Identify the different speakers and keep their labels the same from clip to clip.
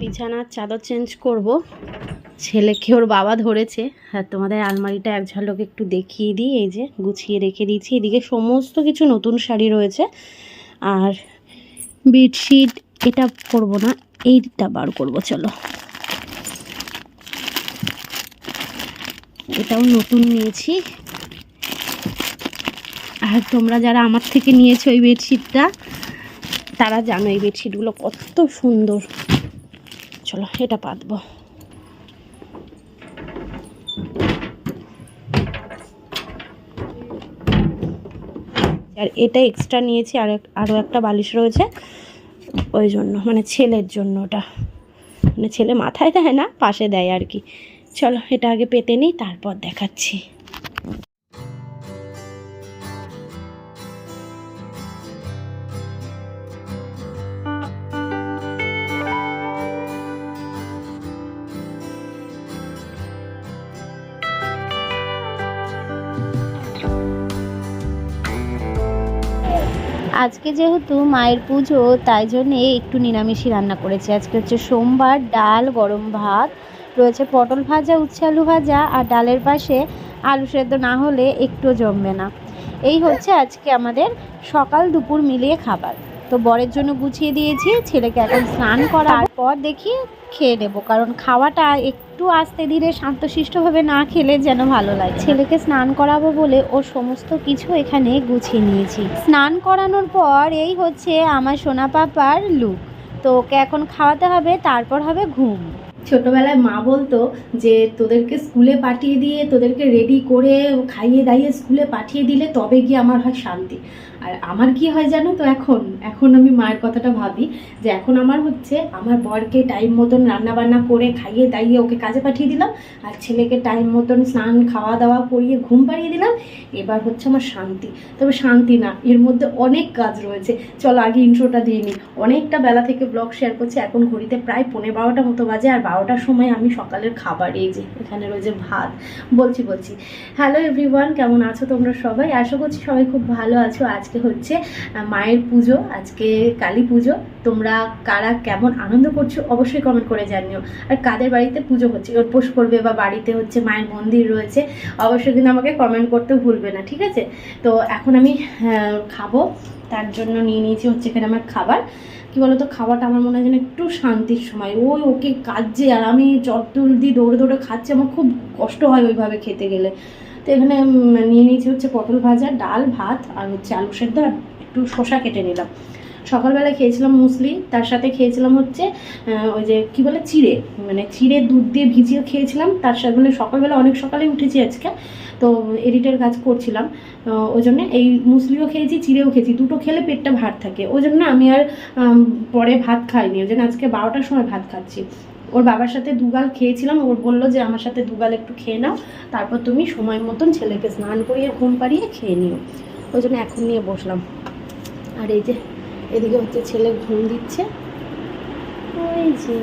Speaker 1: বিছানার চাদর চেঞ্জ করব। ছেলেকে ওর বাবা ধরেছে। আর তোমাদের আলমারিটা এক ঝলক একটু দেখিয়ে দিই। এই যে গুছিয়ে রেখে দিয়েছি। এদিকে সমস্ত কিছু নতুন শাড়ি রয়েছে। আর বেডশিট এটা করব না, এইটা বার করব, চলো। এটাও নতুন নিয়েছি। আর তোমরা যারা আমার থেকে নিয়েছো এই বেডশিটটা, তারা জানো এই বেডশিটগুলো কত সুন্দর। চলো, এটা পাতবো আর এটা এক্সট্রা নিয়েছি, আর আরও একটা বালিশ রয়েছে। ওই জন্য মানে ছেলের জন্য ওটা। মানে ছেলে মাথায় দেয় না, পাশে দেয় আর কি। চলো, এটা আগে পেতে নিই, তারপর দেখাচ্ছি। আজকে যেহেতু মায়ের পুজো, তাই জন্যে একটু নিরামিষই রান্না করেছি। আজকে হচ্ছে সোমবার, ডাল, গরম ভাত, রয়েছে পটল ভাজা, উচ্ছে আলু ভাজা, আর ডালের পাশে আলু সেদ্ধ না হলে একটু জমবে না। এই হচ্ছে আজকে আমাদের সকাল দুপুর মিলিয়ে খাবার। তো বরের জন্য গুছিয়ে দিয়েছি, ছেলেকে এখন স্নান করার পর দেখি খেয়ে নেব। কারণ খাওয়াটা একটু আস্তে ধীরে শান্তশিষ্টভাবে না খেলে যেন ভালো লাগে। ছেলেকে স্নান করাবো বলে ও সমস্ত কিছু এখানে গুছিয়ে নিয়েছি। স্নান করানোর পর এই হচ্ছে আমার সোনা পাপার লুক তো ওকে এখন খাওয়াতে হবে, তারপর হবে ঘুম। ছোটবেলায় মা বলতো যে, তোদেরকে স্কুলে পাঠিয়ে দিয়ে, তোদেরকে রেডি করে খাইয়ে দাইয়ে স্কুলে পাঠিয়ে দিলে তবে গিয়ে আমার হয় শান্তি। আর আমার কি হয় জানো তো এখন? এখন আমি মায়ের কথাটা ভাবি যে এখন আমার হচ্ছে, আমার বরকে টাইম মতন রান্না বান্না করে খাইয়ে দাইয়ে ওকে কাজে পাঠিয়ে দিলাম, আর ছেলেকে টাইম মতন স্নান খাওয়া দাওয়া করিয়ে ঘুম পাড়িয়ে দিলাম। এবার হচ্ছে আমার শান্তি। তবে শান্তি না, এর মধ্যে অনেক কাজ রয়েছে। চলো আগে ইন্ট্রোটা দিয়ে নিই অনেকটা বেলা থেকে ব্লগ শেয়ার করছি, এখন ঘড়িতে প্রায় পনেরো বারোটা মতো বাজে, আর বারোটার সময় আমি সকালের খাবার, এই যে এখানে রয়েছে ভাত, বলছি বলছি। হ্যালো এভরিওয়ান কেমন আছো তোমরা সবাই? আশা করছি সবাই খুব ভালো আছো। আজকে হচ্ছে মায়ের পুজো, আজকে কালী পুজো। তোমরা কারা কেমন আনন্দ করছ অবশ্যই কমেন্ট করে জানিও। আর কাদের বাড়িতে পুজো হচ্ছে? উপোস করবে বা বাড়িতে হচ্ছে মায়ের মন্দির রয়েছে, অবশ্যই কিন্তু আমাকে কমেন্ট করতে ভুলবে না, ঠিক আছে? তো এখন আমি খাব। তার জন্য নিয়ে নিয়েছি হচ্ছে এখানে আমার খাবার। কি বলতো, খাওয়াটা আমার মনে হয় যেন একটু শান্তির সময়। ওই ওকে কাজে আর আমি চটদুল দিয়ে দৌড়ে দৌড়ে খাচ্ছি, আমার খুব কষ্ট হয় ওইভাবে খেতে গেলে। তো এখানে নিয়ে নিয়েছি হচ্ছে পটল ভাজা, ডাল, ভাত আর হচ্ছে আলু সেদ্ধ আর একটু শসা কেটে নিলাম। সকালবেলা খেয়েছিলাম মুসলি, তার সাথে খেয়েছিলাম হচ্ছে ওই যে কি বলে, চিড়ে। মানে চিড়ে দুধ দিয়ে ভিজিয়ে খেয়েছিলাম, তার সাথে মানে সকালবেলা অনেক সকালে উঠেছি আজকে, তো এডিটের কাজ করছিলাম। ওই জন্য এই মুসলিও খেয়েছি, চিড়েও খেয়েছি, দুটো খেলে পেটটা ভার থাকে। ওই জন্য আমি আর পরে ভাত খাইনি, ওই জন্য আজকে বারোটার সময় ভাত খাচ্ছি। ওর বাবার সাথে দুগাল খেয়েছিলাম, ওর বলল যে আমার সাথে দুগাল একটু খেয়ে নাও, তারপর তুমি সময় মতন ছেলেকে স্নান করিয়ে, ঘুম পাড়িয়ে খেয়ে নিও। ওই জন্য এখন নিয়ে বসলাম। আর এই যে, এদিকে হচ্ছে ছেলে ঘুম দিচ্ছে। ওই যে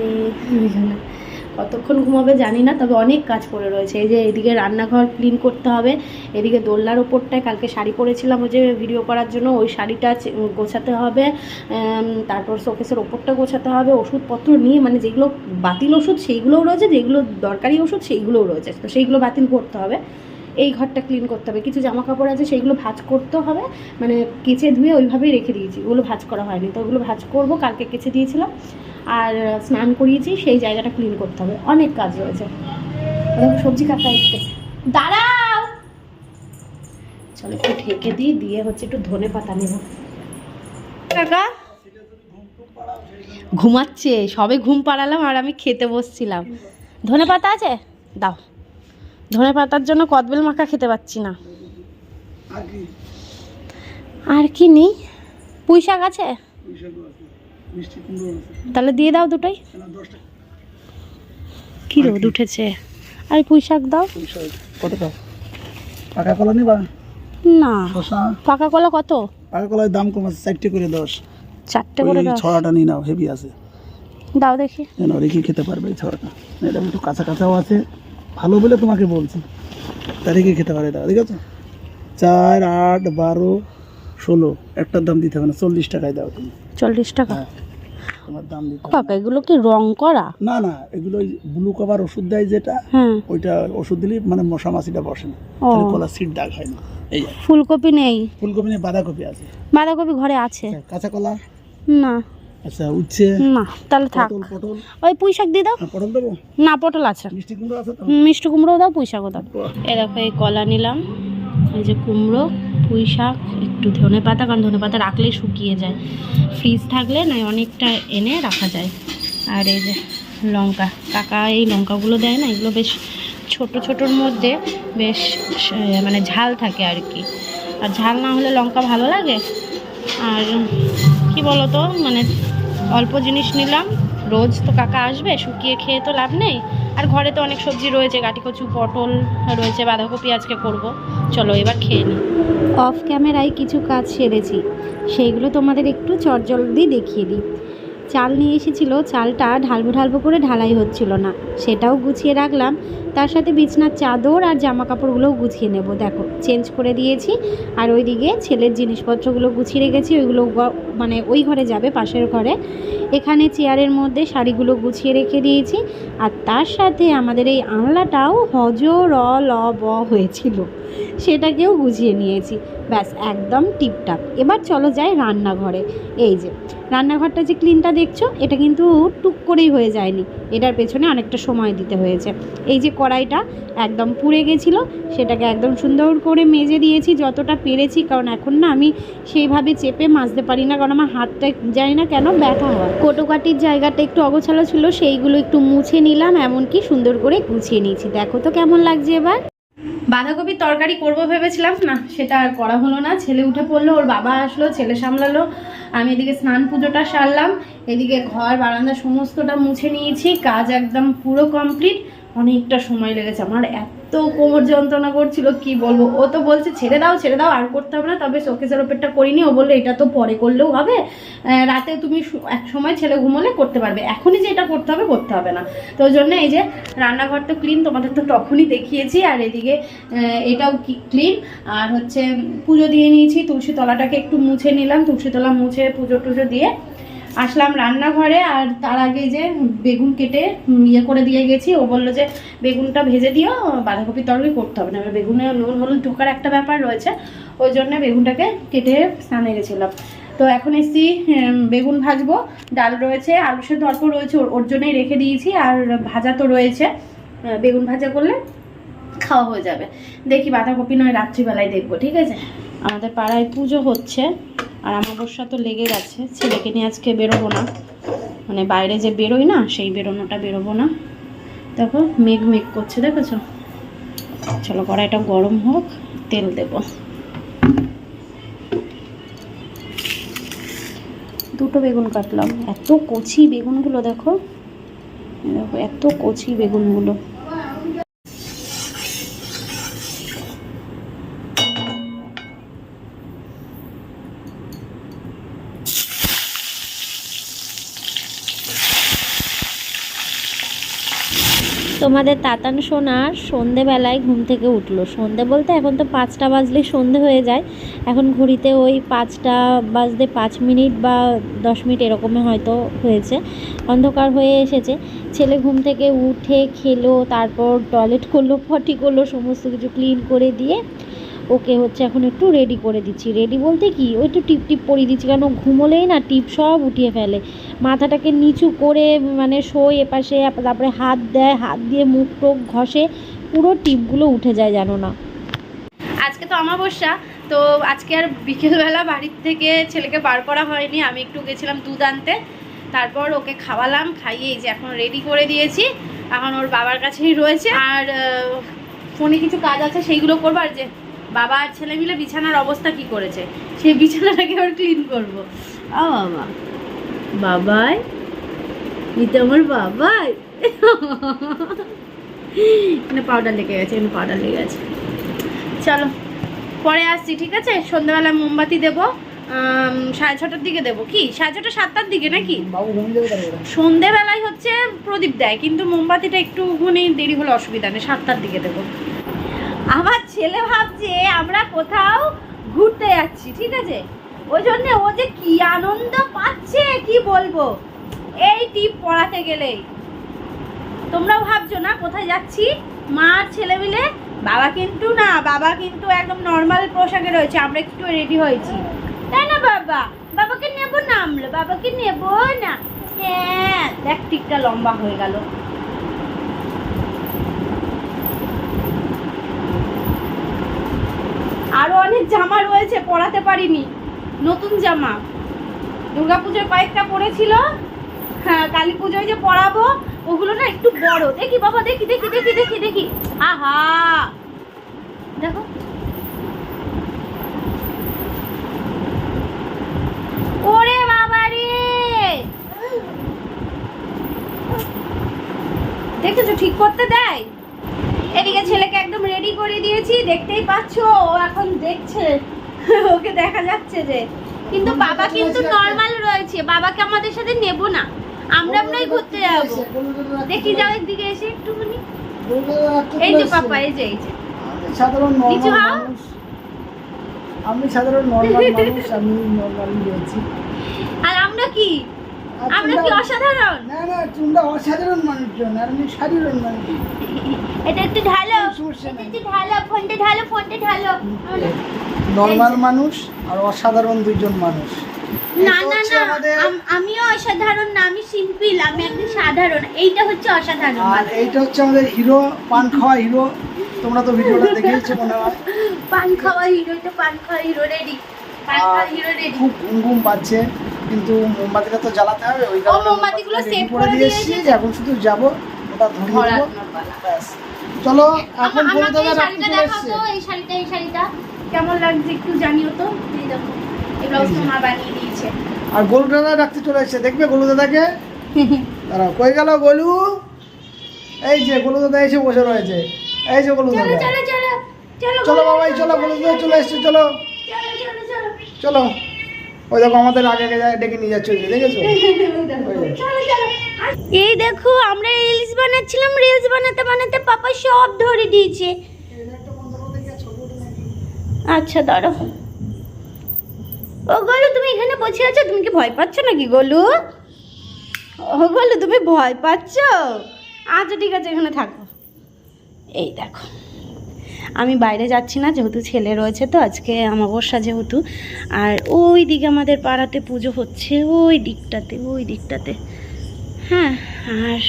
Speaker 1: কতক্ষণ ঘুমাবে জানি না, তবে অনেক কাজ পড়ে রয়েছে। এই যে এদিকে রান্নাঘর ক্লিন করতে হবে, এদিকে দোলনার ওপরটায় কালকে শাড়ি পরেছিলাম ওই যে ভিডিও করার জন্য, ওই শাড়িটা গোছাতে হবে তারপর শোকেসের ওপরটা গোছাতে হবে, ওষুধপত্র নিয়ে মানে যেগুলো বাতিল ওষুধ সেইগুলোও রয়েছে, যেগুলো দরকারি ওষুধ সেইগুলোও রয়েছে, তো সেইগুলো বাতিল করতে হবে। এই ঘরটা ক্লিন করতে হবে। কিছু জামা কাপড় আছে, সেইগুলো ভাজ করতে হবে মানে কেচে ধুয়ে ওইভাবেই রেখে দিয়েছি, ওগুলো ভাজ করা হয়নি, তো ওগুলো ভাজ করব, কালকে কেচে দিয়েছিলাম। আর স্নান করিয়েছি, সেই জায়গাটা ক্লিন করতে হবে। অনেক কাজ রয়েছে। সবজি কাটা এসছে দাঁড়াও! চলো একটু ঢেকে দিই, দিয়ে হচ্ছে একটু ধনে পাতা নেব। ঘুমাচ্ছে, সবে ঘুম পাড়ালাম আর আমি খেতে বসছিলাম। ধনে পাতা আছে? দাও। ধনে পাতার জন্য কদবেল মাখা খেতে পাচ্ছি না।
Speaker 2: আর কি?
Speaker 1: নেই? পুঁই শাক আছে? তাহলে দিয়ে দাও দুটোই। কি রোদ উঠেছে? আর পুঁই শাক দাও।
Speaker 2: কত দাও? পাকা কলা নিবা?
Speaker 1: না। পাকা কলা কত?
Speaker 2: পাকা কলার দাম কম আছে চারটে করে দশ।
Speaker 1: চারটে করে
Speaker 2: ছড়াটা নিয়ে নাও হেভি আছে।
Speaker 1: দাও দেখি।
Speaker 2: যেন রেখে খেতে পারবে এই ছড়াটা। এটা একটু কাঁচা কাঁচাও আছে। ভালো বলে তোমাকে বলছি। তা রেখে খেতে পারে দাও ঠিক আছে? চার আট বারো ষোলো। একটার দাম দিতে হবে না চল্লিশ টাকায় দাও তুমি।
Speaker 1: চল্লিশ টাকা।
Speaker 2: হ্যাঁ। তোমার দাম দিতে।
Speaker 1: কাকা এগুলো কি রং করা?
Speaker 2: না না এগুলো ব্লু কভার ওষুধ দেয় যেটা
Speaker 1: হ্যাঁ।
Speaker 2: ওইটা ওষুধ দিলেই মানে মশা মাছিটা বসে না। তাহলে কলা সিট দাগ হয় না। এই
Speaker 1: ফুলকপি নেই?
Speaker 2: ফুলকপি নিয়ে বাঁধাকপি আছে।
Speaker 1: বাঁধাকপি ঘরে আছে।
Speaker 2: আচ্ছা, কাঁচা কলা?
Speaker 1: না।
Speaker 2: আচ্ছা উচ্ছে?
Speaker 1: না তাহলে থাক।
Speaker 2: পটল
Speaker 1: ওই পুঁই শাক দিয়ে দাও।
Speaker 2: হ্যাঁ, পটল দেবো?
Speaker 1: না পটল আছে।
Speaker 2: মিষ্টি কুমড়ো আছে
Speaker 1: মিষ্টি কুমড়ো দাও পুঁই শাকও দাও। এ দেখো এই কলা নিলাম। এই যে কুমড়ো, পুঁই শাক, একটু ধনে পাতা, কারণ ধনে পাতা রাখলেই শুকিয়ে যায়। ফ্রিজ থাকলে না অনেকটা এনে রাখা যায়। আর এই যে লঙ্কা, কাকা এই লঙ্কাগুলো দেয় না, এগুলো বেশ ছোট ছোটোর মধ্যে বেশ মানে ঝাল থাকে আর কি। আর ঝাল না হলে লঙ্কা ভালো লাগে? আর কি বলতো মানে অল্প জিনিস নিলাম, রোজ তো কাকা আসবে, শুকিয়ে খেয়ে তো লাভ নেই। আর ঘরে তো অনেক সবজি রয়েছে কচু পটল রয়েছে, বাঁধাকপি আজকে করব। চলো এবার খেয়ে নিই অফ ক্যামেরায় কিছু কাজ সেরেছি। সেইগুলো তোমাদের একটু চটজলদি দেখিয়ে দিই। চাল নিয়ে এসেছিল, চালটা ঢালবো ঢালবো করে ঢালাই হচ্ছিল না। সেটাও গুছিয়ে রাখলাম। তার সাথে বিছনার চাদর আর জামা কাপড়গুলোও গুছিয়ে নেব। দেখো, চেঞ্জ করে দিয়েছি। আর ওইদিকে ছেলের জিনিসপত্রগুলো গুছিয়ে রেখেছি। ওইগুলো মানে ওই ঘরে যাবে, পাশের ঘরে। এখানে চেয়ারের মধ্যে শাড়িগুলো গুছিয়ে রেখে দিয়েছি। আর তার সাথে আমাদের এই আনলাটাও হজ র ল ব হয়েছিল। সেটাকেও গুছিয়ে নিয়েছি। ব্যাস, একদম টিপটাপ। এবার চলো যাই রান্নাঘরে। এই যে, রান্নাঘরটা যে ক্লিনটা দেখছ, এটা কিন্তু টুক করেই হয়ে যায়নি। এটার পেছনে অনেকটা সময় দিতে হয়েছে। এই যে কড়াইটা একদম পুড়ে গেছিল, সেটাকে একদম সুন্দর করে মেজে দিয়েছি যতটা পেরেছি, কারণ এখন না আমি সেইভাবে চেপে মাজতে পারি না, কারণ আমার হাতটা জানি না কেন, ব্যথা হয়। কোটোকাটির জায়গাটা একটু অগোছালো ছিল, সেইগুলো একটু মুছে নিলাম, এমনকি সুন্দর করে গুছিয়ে নিয়েছি। দেখো তো কেমন লাগছে এবার। বাঁধাকপির তরকারি করব ভেবেছিলাম। না, সেটা আর করা হলো না। ছেলে উঠে পড়ল, ওর বাবা আসলো, ছেলে সামলালো। আমি এদিকে স্নান পুজোটা সারলাম, এদিকে ঘর, বারান্দা সমস্তটা মুছে নিয়েছি, কাজ একদম পুরো কমপ্লিট অনেকটা সময় লেগেছে। আমার এত কোমর যন্ত্রণা করছিল, কি বলব? ও তো বলছে, ছেড়ে দাও ছেড়ে দাও, আর করতে হবে না। তবে শোকেসের ওপরটা করিনি। ও বলল, এটা তো পরে করলেও হবে। রাতে তুমি এক সময় ছেলে ঘুমোলে করতে পারবে। এখনই যে এটা করতে হবে করতে হবে না। তো ওই জন্য এই যে রান্নাঘর তো ক্লিন তোমাদের তো তখনই দেখিয়েছি। আর এদিকে এটাও ক্লিন আর হচ্ছে, পুজো দিয়ে নিয়েছি। তুলসী তলাটাকে একটু মুছে নিলাম। তুলসী তলা মুছে পুজো টুজো দিয়ে আসলাম রান্নাঘরে আর তার আগে যে বেগুন কেটে ইয়ে করে দিয়ে গেছি, ও বলল যে বেগুনটা ভেজে দিও, বাঁধাকপির তরকারি করতে হবে না এবার বেগুনে নুন হলুদ ঢোকার একটা ব্যাপার রয়েছে, ওই জন্য বেগুনটাকে কেটে স্নানে গেছিলাম তো এখন এসছি বেগুন ভাজবো, ডাল রয়েছে, আলু সেদ্ধ অল্প রয়েছে, ওর জন্যই রেখে দিয়েছি, আর ভাজা তো রয়েছে বেগুন ভাজা করলে খাওয়া হয়ে যাবে। দেখি বাঁধাকপি নয়, রাত্রিবেলায় দেখব, ঠিক আছে? আমাদের পাড়ায় পুজো হচ্ছে, আর আমাবস্যা তো লেগে গেছে, ছেলেকে নিয়ে আজকে বেরোবো না। মানে বাইরে যে বেরোই না, সেই বেরোনোটা বেরোবো না। দেখো, মেঘ মেঘ করছে, দেখেছ? চলো, কড়াইটা গরম হোক, তেল দেব। দুটো বেগুন কাটলাম। এত কচি বেগুনগুলো, দেখো। দেখো, এত কচি বেগুনগুলো। তোমাদের তাতান সোনা সন্ধেবেলায় ঘুম থেকে উঠল। সন্ধে বলতে এখন তো পাঁচটা বাজলে সন্ধে হয়ে যায়। এখন ঘড়িতে ওই পাঁচটা বাজতে পাঁচ মিনিট বা দশ মিনিট এরকমই হয়তো হয়েছে। অন্ধকার হয়ে এসেছে। ছেলে ঘুম থেকে উঠে খেলো, তারপর টয়লেট করল, পটি করল, সমস্ত কিছু ক্লিন করে দিয়ে ওকে হচ্ছে এখন একটু রেডি করে দিচ্ছি। রেডি বলতে কি? ওই একটু টিপ টিপ পরিয়ে দিচ্ছি, কারণ ঘুমোলেই না টিপ সব উঠিয়ে ফেলে। মাথাটাকে নিচু করে মানে শোয় এপাশে, তারপরে হাত দেয়, হাত দিয়ে মুখ টোক ঘষে, পুরো টিপগুলো উঠে যায় জানো না। আজকে তো অমাবস্যা, তো আজকে আর বিকেলবেলা বাড়ির থেকে ছেলেকে বার করা হয়নি। আমি একটু গেছিলাম দুধ আনতে, তারপর ওকে খাওয়ালাম, খাইয়ে যে এখন রেডি করে দিয়েছি। এখন ওর বাবার কাছেই রয়েছে। আর ফোনে কিছু কাজ আছে, সেইগুলো করব। আর যে বাবা আর ছেলে মিলে বিছানার অবস্থা কি করেছে? সেই বিছানাটাকে আবার ক্লিন করব। আ বাবা। বাবাই? এটা আমার বাবাই। এখানে পাউডার লেগে গেছে এখানে পাউডার লেগে গেছে। চলো পরে আসছি ঠিক আছে? সন্ধ্যাবেলা মোমবাতি দেবো। সাড়ে ছটার দিকে দেবো। কি? সাড়ে ছটা সাতটার দিকে নাকি? সন্ধেবেলায় হচ্ছে প্রদীপ দেয় কিন্তু মোমবাতিটা একটুখানি দেরি হলে অসুবিধা নেই সাতটার দিকে দেবো। আমার ছেলে ভাবছে আমরা কোথাও ঘুরতে যাচ্ছি, ঠিক আছে? ওই জন্য ও যে কি আনন্দ পাচ্ছে, কি বলব? এই টিপ পড়াতে গেলেই তোমরাও ভাবছ না কোথায় যাচ্ছি? মা আর ছেলে মিলে? বাবা কিন্তু না, বাবা কিন্তু একদম নর্মাল পোশাকে রয়েছে, আমরা একটু রেডি হয়েছি। তাই না বাবা? বাবাকে নেব না আমরা, বাবাকে নেব না। হ্যাঁ দেখ টিকটা লম্বা হয়ে গেল। আরও অনেক জামা রয়েছে, পরাতে পারিনি। নতুন জামা। দুর্গাপুজোর কয়েকটা পরেছিল। হ্যাঁ কালী পুজোয় যে পরাবো, ওগুলো না একটু বড়। দেখি বাবা, দেখি দেখি দেখি দেখি দেখি। আহা! দেখো। বাবা রে দেখেছ, ঠিক করতে দেয়? এদিকে ছেলেকে একদম রেডি করে দিয়েছি দেখতেই পাচ্ছো ও এখন দেখছে। ওকে দেখা যাচ্ছে যে। কিন্তু বাবা কিন্তু নর্মাল রয়েছে বাবাকে আমাদের সাথে নেব না। আমরা আমরাই ঘুরতে যাব। দেখি যাও একদিকে এসে একটুখানি। এই যে পাপা এই যে এই যে।
Speaker 2: সাধারণ নর্মাল। আমি সাধারণ নর্মাল মানুষ আমি নর্মালি রয়েছি।
Speaker 1: আর আমরা কি? আমরা কি অসাধারণ?
Speaker 2: না না তোমরা অসাধারণ মানুষজন আর আমি সাধারণ মানুষ।
Speaker 1: এটা একটু ঢালো। এটা একটু ঢালো ফোনটা ঢালো ফোনটা ঢালো।
Speaker 2: নর্মাল মানুষ আর অসাধারণ দুইজন মানুষ।
Speaker 1: না না না আমিও অসাধারণ না আমি সিম্পল আমি একদম সাধারণ। এইটা হচ্ছে অসাধারণ
Speaker 2: আর এইটা হচ্ছে আমাদের হিরো পান খাওয়া হিরো। তোমরা তো ভিডিওটা দেখেইছো মনে হয়।
Speaker 1: পান খাওয়া হিরো তো পান খাওয়া হিরো রেডি পান খাওয়া হিরো রেডি
Speaker 2: খুব ঘুম ঘুম পাচ্ছে। কিন্তু মোমবাতিটা তো জ্বালাতে হবে ওই কারণে
Speaker 1: মোমবাতিগুলো
Speaker 2: ready
Speaker 1: করে দিয়েছে।
Speaker 2: এখন শুধু যাব ওটা ধরিয়ে দেবো। ব্যাস। চলো এখন
Speaker 1: আমাকে
Speaker 2: ফোন
Speaker 1: এই
Speaker 2: দাদা
Speaker 1: শাড়িটা তো এই শাড়িটা এই শাড়িটা। কেমন লাগছে একটু জানিও তো এই দেখো এই ব্লাউজটা মা বানিয়ে দিয়েছে।
Speaker 2: আর গোলু দাদা রাখতে চলে এসছে দেখবে গোলু দাদাকে? দাঁড়াও কই গেল গোলু? এই যে গোলু দাদা এসে বসে রয়েছে। এই যে গোলু দাদা।
Speaker 1: চলো চলো চলো
Speaker 2: চলো বাবাই চলো গোলু দাদা চলে এসছে চলো
Speaker 1: চলো। চলো।
Speaker 2: ওই দেখো আমাদের আগে আগে ডেকে নিয়ে যাচ্ছে দেখেছ?
Speaker 1: এই দেখো আমরা রিলস বানাচ্ছিলাম রিলস বানাতে বানাতে পাপা সব ধরে দিয়েছে। আচ্ছা দাঁড়ো ও গোলু তুমি এখানে বসে আছো? তুমি কি ভয় পাচ্ছ নাকি গোলু? ও গোলু তুমি ভয় পাচ্ছ? আচ্ছা ঠিক আছে এখানে থাকো। এই দেখো। আমি বাইরে যাচ্ছি না, যেহেতু ছেলে রয়েছে তো আজকে অমাবস্যা যেহেতু। আর ওই দিকে আমাদের পাড়াতে পুজো হচ্ছে, ওই দিকটাতে ওই দিকটাতে। হ্যাঁ আর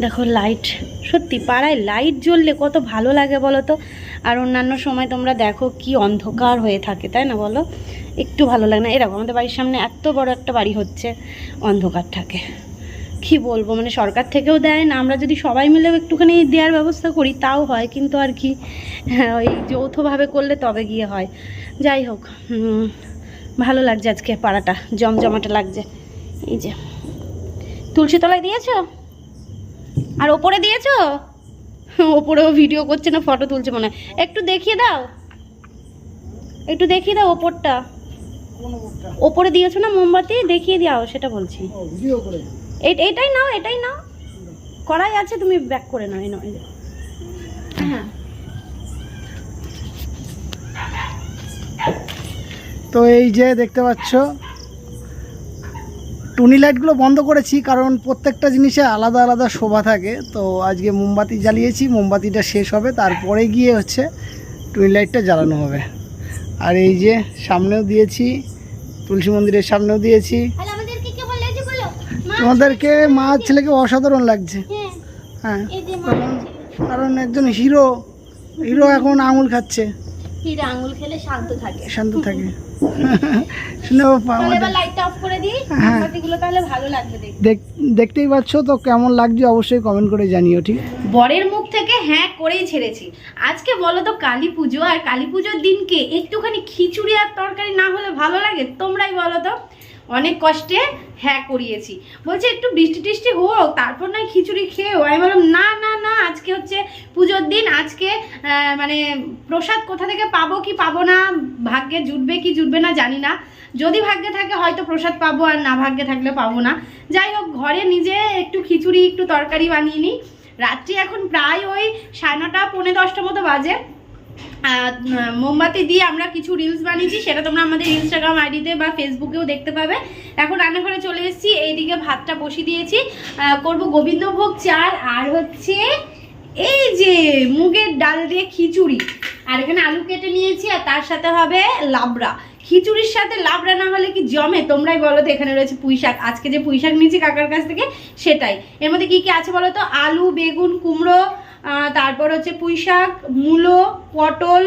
Speaker 1: দেখো লাইট সত্যি পাড়ায় লাইট জ্বললে কত ভালো লাগে বলো তো? আর অন্যান্য সময় তোমরা দেখো কি অন্ধকার হয়ে থাকে, তাই না বলো? একটু ভালো লাগে না। এরকম আমাদের বাড়ির সামনে এত বড় একটা বাড়ি হচ্ছে, অন্ধকার থাকে। কি বলব? মানে সরকার থেকেও দেয় না। আমরা যদি সবাই মিলেও একটুখানি দেওয়ার ব্যবস্থা করি তাও হয়। কিন্তু আর কি হ্যাঁ, ওই যৌথভাবে করলে তবে গিয়ে হয়। যাই হোক ভালো লাগছে আজকে পাড়াটা। জমজমাটা লাগছে। এই যে। তুলসী তলায় দিয়েছ? আর ওপরে দিয়েছ? ওপরেও ভিডিও করছে না ফটো তুলছে মনে হয়। একটু দেখিয়ে দাও। একটু দেখিয়ে দাও ওপরটা। ওপরে দিয়েছ না মোমবাতি? দেখিয়ে দাও সেটা বলছি।
Speaker 2: ভিডিও করে।
Speaker 1: এটাই নাও এটাই নাও। করাই আছে তুমি ব্যাক করে নাও এই নাও এই হ্যাঁ।
Speaker 2: তো এই যে দেখতে পাচ্ছ টুনি লাইটগুলো বন্ধ করেছি কারণ প্রত্যেকটা জিনিসে আলাদা আলাদা শোভা থাকে। তো আজকে মোমবাতি জ্বালিয়েছি মোমবাতিটা শেষ হবে তারপরে গিয়ে হচ্ছে টুনি লাইটটা জ্বালানো হবে। আর এই যে সামনেও দিয়েছি তুলসী মন্দিরের সামনেও দিয়েছি
Speaker 1: আর আমাদেরকে কে বলে যে বলো মা
Speaker 2: তোমাদেরকে মা ছেলেকে অসাধারণ লাগছে।
Speaker 1: হ্যাঁ।
Speaker 2: হ্যাঁ। কারণ একজন হিরো। হিরো এখন আঙুল খাচ্ছে।
Speaker 1: হিরে আঙুল খেলে শান্ত থাকে।
Speaker 2: শান্ত হ্যাঁ। দেখতেই পাচ্ছ তো কেমন লাগছে অবশ্যই কমেন্ট করে জানিও ঠিক?
Speaker 1: বরের মুখ থেকে হ্যাঁ করেই ছেড়েছি। আজকে বলো তো কালী পুজো আর কালী পুজোর দিনকে একটুখানি খিচুড়ি আর তরকারি না হলে ভালো লাগে? তোমরাই বলো তো। অনেক কষ্টে হ্যাঁ করিয়েছি। বলছে, একটু বৃষ্টি টিষ্টি হোক, তারপর নয় খিচুড়ি খেয়েও। আমি বললাম, না না না, আজকে হচ্ছে পুজোর দিন, আজকে মানে প্রসাদ কোথা থেকে পাবো, কি পাবো না, ভাগ্যে জুটবে, কি জুটবে না জানি না। যদি ভাগ্যে থাকে, হয়তো প্রসাদ পাবো, আর না ভাগ্যে থাকলে পাবো না। যাই হোক, ঘরে নিজে একটু খিচুড়ি, একটু তরকারি বানিয়ে নিই। রাত্রি এখন প্রায় ওই সাড়ে নটা, পৌনে দশটা মতো বাজে। মোমবাতি দিয়ে আমরা কিছু রিলস বানিয়েছি, সেটা তোমরা আমাদের ইনস্টাগ্রাম আইডিতে বা ফেসবুকেও দেখতে পাবে। এখন রান্নাঘরে চলে এসেছি, এইদিকে ভাতটা বসিয়ে দিয়েছি। করব গোবিন্দভোগ চাল আর হচ্ছে এই যে মুগের ডাল দিয়ে খিচুড়ি। আর এখানে আলু কেটে নিয়েছি, আর তার সাথে হবে লাবড়া। খিচুড়ির সাথে লাবড়া না হলে কি জমে? তোমরাই বলো তো, এখানে রয়েছে পুঁই শাক। আজকে যে পুঁই শাক নিয়েছি কাকার কাছ থেকে, সেটাই। এর মধ্যে কি কি আছে বলো তো? আলু, বেগুন, কুমড়ো তারপর হচ্ছে পুঁই শাক মূলো, পটল,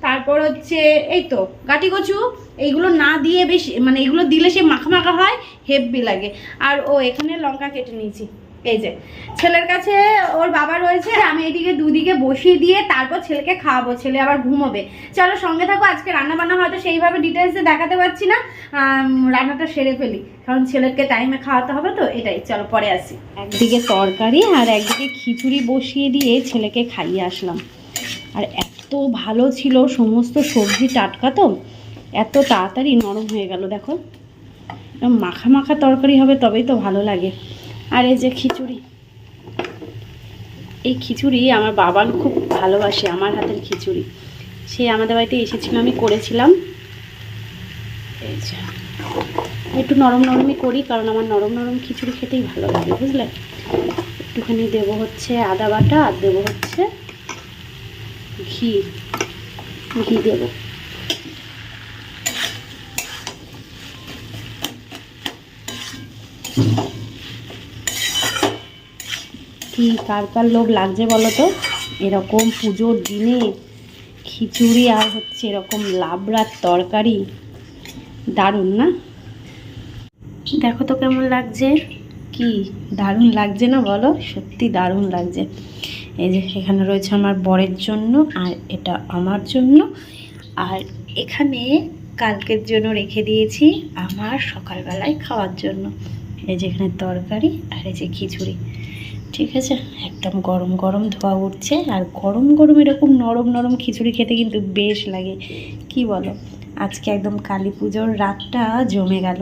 Speaker 1: তারপর হচ্ছে এই তো, গাটি কচু, এইগুলো না দিয়ে বেশি মানে এগুলো দিলে সে মাখা মাখা হয়, হেভি লাগে। আর ও এখানে লঙ্কা কেটে নিয়েছি। এই যে, ছেলের কাছে ওর বাবা রয়েছে, আমি এদিকে দুদিকে বসিয়ে দিয়ে তারপর ছেলেকে খাওয়াবো, ছেলে আবার ঘুমোবে। চলো সঙ্গে থাকো, আজকে রান্না বান্না হয়তো সেইভাবে ডিটেলসে দেখাতে পারছি না। রান্নাটা সেরে ফেলি, কারণ ছেলেকে টাইমে খাওয়াতে হবে তো, এটাই। চলো পরে আসি। একদিকে তরকারি আর একদিকে খিচুড়ি বসিয়ে দিয়ে ছেলেকে খাইয়ে আসলাম। আর এত ভালো ছিল সমস্ত সবজি টাটকা তো, এত তাড়াতাড়ি নরম হয়ে গেল, দেখো। মাখা মাখা তরকারি হবে, তবেই তো ভালো লাগে। আর এই যে খিচুড়ি। এই খিচুড়ি আমার বাবান খুব ভালোবাসে, আমার হাতের খিচুড়ি। সে আমাদের বাড়িতে এসেছিল, আমি করেছিলাম। একটু নরম নরমই করি, কারণ আমার নরম নরম খিচুড়ি খেতেই ভালো লাগে, বুঝলে? একটুখানি দেবো হচ্ছে আদা বাটা, আর দেবো হচ্ছে ঘি। ঘি দেবো। কি কার কার লোভ লাগছে বলো তো? এরকম পুজোর দিনে খিচুড়ি আর হচ্ছে এরকম লাবড়ার তরকারি দারুণ না? দেখো তো কেমন লাগছে। কি দারুণ লাগছে না বলো? সত্যি দারুণ লাগছে। এই যে এখানে রয়েছে আমার বরের জন্য আর এটা আমার জন্য। আর এখানে কালকের জন্য রেখে দিয়েছি আমার সকালবেলায় খাওয়ার জন্য। এই যে এখানে তরকারি আর এই যে খিচুড়ি। ঠিক আছে? একদম গরম গরম ধোয়া উঠছে। আর গরম গরম এরকম নরম নরম খিচুড়ি খেতে কিন্তু বেশ লাগে। কি বলো? আজকে একদম কালী পুজোর রাতটা জমে গেল।